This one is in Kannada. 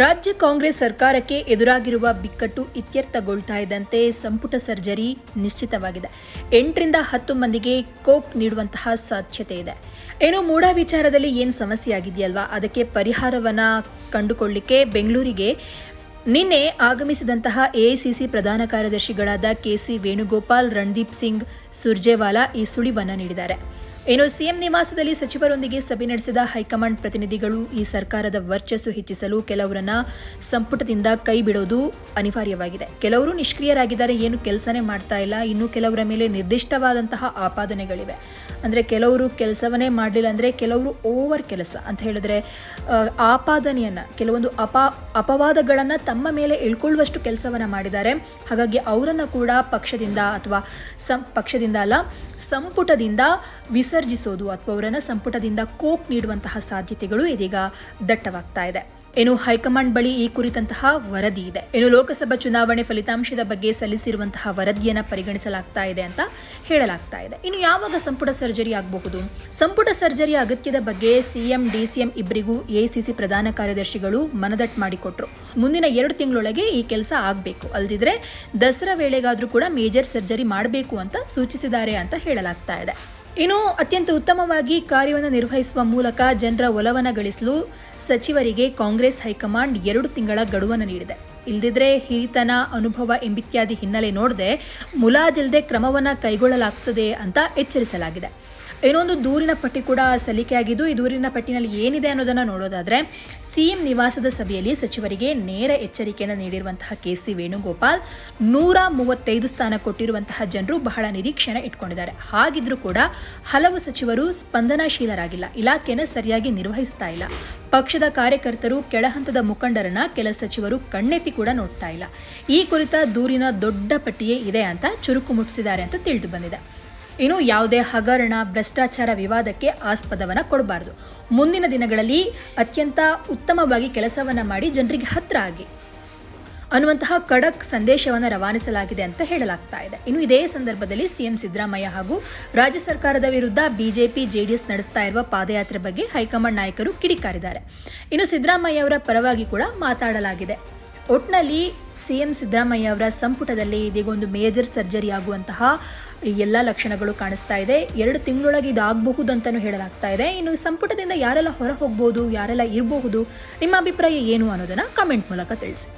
ರಾಜ್ಯ ಕಾಂಗ್ರೆಸ್ ಸರ್ಕಾರಕ್ಕೆ ಎದುರಾಗಿರುವ ಬಿಕ್ಕಟ್ಟು ಇತ್ಯರ್ಥಗೊಳ್ತಾ ಇದ್ದಂತೆ ಸಂಪುಟ ಸರ್ಜರಿ ನಿಶ್ಚಿತವಾಗಿದೆ. ಎಂಟರಿಂದ ಹತ್ತು ಮಂದಿಗೆ ಕೋಕ್ ನೀಡುವಂತಹ ಸಾಧ್ಯತೆ ಇದೆ. ಏನು ಮೂಢ ವಿಚಾರದಲ್ಲಿ ಏನು ಸಮಸ್ಯೆ ಆಗಿದೆಯಲ್ವಾ? ಅದಕ್ಕೆ ಪರಿಹಾರವನ್ನು ಕಂಡುಕೊಳ್ಳಿಕ್ಕೆ ಬೆಂಗಳೂರಿಗೆ ನಿನ್ನೆ ಆಗಮಿಸಿದಂತಹ ಎಐಸಿಸಿ ಪ್ರಧಾನ ಕಾರ್ಯದರ್ಶಿಗಳಾದ ಕೆಸಿ ವೇಣುಗೋಪಾಲ್, ರಣದೀಪ್ ಸಿಂಗ್, ಸುರ್ಜೇವಾಲಾ ಈ ಸುಳಿವನ್ನು ನೀಡಿದ್ದಾರೆ. ಏನು ಸಿಎಂ ನಿವಾಸದಲ್ಲಿ ಸಚಿವರೊಂದಿಗೆ ಸಭೆ ನಡೆಸಿದ ಹೈಕಮಾಂಡ್ ಪ್ರತಿನಿಧಿಗಳು ಈ ಸರ್ಕಾರದ ವರ್ಚಸ್ಸು ಹೆಚ್ಚಿಸಲು ಕೆಲವರನ್ನ ಸಂಪುಟದಿಂದ ಕೈ ಬಿಡೋದು ಅನಿವಾರ್ಯವಾಗಿದೆ. ಕೆಲವರು ನಿಷ್ಕ್ರಿಯರಾಗಿದ್ದಾರೆ, ಏನು ಕೆಲಸನೇ ಮಾಡ್ತಾ ಇಲ್ಲ. ಇನ್ನು ಕೆಲವರ ಮೇಲೆ ನಿರ್ದಿಷ್ಟವಾದಂತಹ ಆಪಾದನೆಗಳಿವೆ. ಅಂದರೆ ಕೆಲವರು ಕೆಲಸವನ್ನೇ ಮಾಡಲಿಲ್ಲ ಅಂದರೆ ಕೆಲವರು ಓವರ್ ಕೆಲಸ ಅಂತ ಹೇಳಿದ್ರೆ ಆಪಾದನೆಯನ್ನು, ಕೆಲವೊಂದು ಅಪ, ಅಪವಾದಗಳನ್ನು ತಮ್ಮ ಮೇಲೆ ಇಳ್ಕೊಳ್ಳುವಷ್ಟು ಕೆಲಸವನ್ನು ಮಾಡಿದ್ದಾರೆ. ಹಾಗಾಗಿ ಅವರನ್ನು ಕೂಡ ಪಕ್ಷದಿಂದ ಅಥವಾ ಸಂ, ಪಕ್ಷದಿಂದ ಅಲ್ಲ, ಸಂಪುಟದಿಂದ ವಿಸರ್ಜಿಸೋದು ಅಥವಾ ಅವರನ್ನು ಸಂಪುಟದಿಂದ ಕೋಕ್ ನೀಡುವಂತಹ ಸಾಧ್ಯತೆಗಳು ಇದೀಗ ದಟ್ಟವಾಗ್ತಾ ಇದೆ. ಏನು ಹೈಕಮಾಂಡ್ ಬಳಿ ಈ ಕುರಿತಂತಹ ವರದಿ ಇದೆ. ಏನು ಲೋಕಸಭಾ ಚುನಾವಣೆ ಫಲಿತಾಂಶದ ಬಗ್ಗೆ ಸಲ್ಲಿಸಿರುವಂತಹ ವರದಿಯನ್ನು ಪರಿಗಣಿಸಲಾಗ್ತಾ ಇದೆ ಅಂತ ಹೇಳಲಾಗ್ತಾ ಇದೆ. ಇನ್ನು ಯಾವಾಗ ಸಂಪುಟ ಸರ್ಜರಿ ಆಗಬಹುದು? ಸಂಪುಟ ಸರ್ಜರಿ ಅಗತ್ಯದ ಬಗ್ಗೆ ಸಿಎಂ ಡಿಸಿಎಂ ಇಬ್ಬರಿಗೂ ಎಐಸಿಸಿ ಪ್ರಧಾನ ಕಾರ್ಯದರ್ಶಿಗಳು ಮನದಟ್ಟು ಮಾಡಿಕೊಟ್ರು. ಮುಂದಿನ ಎರಡು ತಿಂಗಳೊಳಗೆ ಈ ಕೆಲಸ ಆಗಬೇಕು. ಅಲ್ದಿದ್ರೆ ದಸರಾ ವೇಳೆಗಾದರೂ ಕೂಡ ಮೇಜರ್ ಸರ್ಜರಿ ಮಾಡಬೇಕು ಅಂತ ಸೂಚಿಸಿದ್ದಾರೆ ಅಂತ ಹೇಳಲಾಗ್ತಾ ಇದೆ. ಇನ್ನು ಅತ್ಯಂತ ಉತ್ತಮವಾಗಿ ಕಾರ್ಯವನ್ನು ನಿರ್ವಹಿಸುವ ಮೂಲಕ ಜನರ ಒಲವನ್ನು ಗಳಿಸಲು ಸಚಿವರಿಗೆ ಕಾಂಗ್ರೆಸ್ ಹೈಕಮಾಂಡ್ ಎರಡು ತಿಂಗಳ ಗಡುವನ್ನು ನೀಡಿದೆ. ಇಲ್ದಿದ್ರೆ ಹಿರಿತನ, ಅನುಭವ ಎಂಬಿತ್ಯಾದಿ ಹಿನ್ನೆಲೆ ನೋಡದೆ ಮುಲಾಜಿಲ್ಲದೆ ಕ್ರಮವನ್ನು ಕೈಗೊಳ್ಳಲಾಗ್ತದೆ ಅಂತ ಎಚ್ಚರಿಸಲಾಗಿದೆ. ಇನ್ನೊಂದು ದೂರಿನ ಪಟ್ಟಿ ಕೂಡ ಸಲ್ಲಿಕೆಯಾಗಿದ್ದು ಈ ದೂರಿನ ಪಟ್ಟಿನಲ್ಲಿ ಏನಿದೆ ಅನ್ನೋದನ್ನು ನೋಡೋದಾದ್ರೆ, ಸಿಎಂ ನಿವಾಸದ ಸಭೆಯಲ್ಲಿ ಸಚಿವರಿಗೆ ನೇರ ಎಚ್ಚರಿಕೆಯನ್ನು ನೀಡಿರುವಂತಹ ಕೆ ಸಿ ವೇಣುಗೋಪಾಲ್, ನೂರ ಮೂವತ್ತೈದು ಸ್ಥಾನ ಕೊಟ್ಟಿರುವಂತಹ ಜನರು ಬಹಳ ನಿರೀಕ್ಷೆನ ಇಟ್ಕೊಂಡಿದ್ದಾರೆ. ಹಾಗಿದ್ರೂ ಕೂಡ ಹಲವು ಸಚಿವರು ಸ್ಪಂದನಾಶೀಲರಾಗಿಲ್ಲ. ಇಲಾಖೆಯನ್ನು ಸರಿಯಾಗಿ ನಿರ್ವಹಿಸ್ತಾ ಇಲ್ಲ. ಪಕ್ಷದ ಕಾರ್ಯಕರ್ತರು ಕೆಳಹಂತದ ಮುಖಂಡರನ್ನ ಕೆಲ ಸಚಿವರು ಕಣ್ಣೆತ್ತಿ ಕೂಡ ನೋಡ್ತಾ ಇಲ್ಲ. ಈ ಕುರಿತ ದೂರಿನ ದೊಡ್ಡ ಪಟ್ಟಿಯೇ ಇದೆ ಅಂತ ಚುರುಕು ಮುಟ್ಟಿಸಿದ್ದಾರೆ ಅಂತ ತಿಳಿದು ಬಂದಿದೆ. ಇನ್ನು ಯಾವುದೇ ಹಗರಣ, ಭ್ರಷ್ಟಾಚಾರ ವಿವಾದಕ್ಕೆ ಆಸ್ಪದವನ್ನು ಕೊಡಬಾರದು. ಮುಂದಿನ ದಿನಗಳಲ್ಲಿ ಅತ್ಯಂತ ಉತ್ತಮವಾಗಿ ಕೆಲಸವನ್ನು ಮಾಡಿ ಜನರಿಗೆ ಹತ್ತಿರ ಆಗಿ. ಅನ್ನುವಂತಹ ಖಡಕ್ ಸಂದೇಶವನ್ನು ರವಾನಿಸಲಾಗಿದೆ ಅಂತ ಹೇಳಲಾಗ್ತಾ ಇದೆ. ಇನ್ನು ಇದೇ ಸಂದರ್ಭದಲ್ಲಿ ಸಿಎಂ ಸಿದ್ದರಾಮಯ್ಯ ಹಾಗೂ ರಾಜ್ಯ ಸರ್ಕಾರದ ವಿರುದ್ಧ ಬಿಜೆಪಿ, ಜೆಡಿಎಸ್ ನಡೆಸ್ತಾ ಇರುವ ಪಾದಯಾತ್ರೆ ಬಗ್ಗೆ ಹೈಕಮಾಂಡ್ ನಾಯಕರು ಕಿಡಿಕಾರಿದ್ದಾರೆ. ಇನ್ನು ಸಿದ್ದರಾಮಯ್ಯ ಅವರ ಪರವಾಗಿ ಕೂಡ ಮಾತಾಡಲಾಗಿದೆ. ಒಟ್ನಲ್ಲಿ ಸಿಎಂ ಸಿದ್ದರಾಮಯ್ಯ ಅವರ ಸಂಪುಟದಲ್ಲಿ ಇದೀಗ ಒಂದು ಮೇಜರ್ ಸರ್ಜರಿ ಆಗುವಂತಹ ಎಲ್ಲ ಲಕ್ಷಣಗಳು ಕಾಣಿಸ್ತಾ ಇದೆ. ಎರಡು ತಿಂಗಳೊಳಗೆ ಇದಾಗಬಹುದು ಅಂತಲೂ ಹೇಳಲಾಗ್ತಾ ಇದೆ. ಇನ್ನು ಸಂಪುಟದಿಂದ ಯಾರೆಲ್ಲ ಹೊರ ಹೋಗ್ಬೋದು ಯಾರೆಲ್ಲ ಇರಬಹುದು, ನಿಮ್ಮ ಅಭಿಪ್ರಾಯ ಏನು ಅನ್ನೋದನ್ನು ಕಮೆಂಟ್ ಮೂಲಕ ತಿಳಿಸಿ.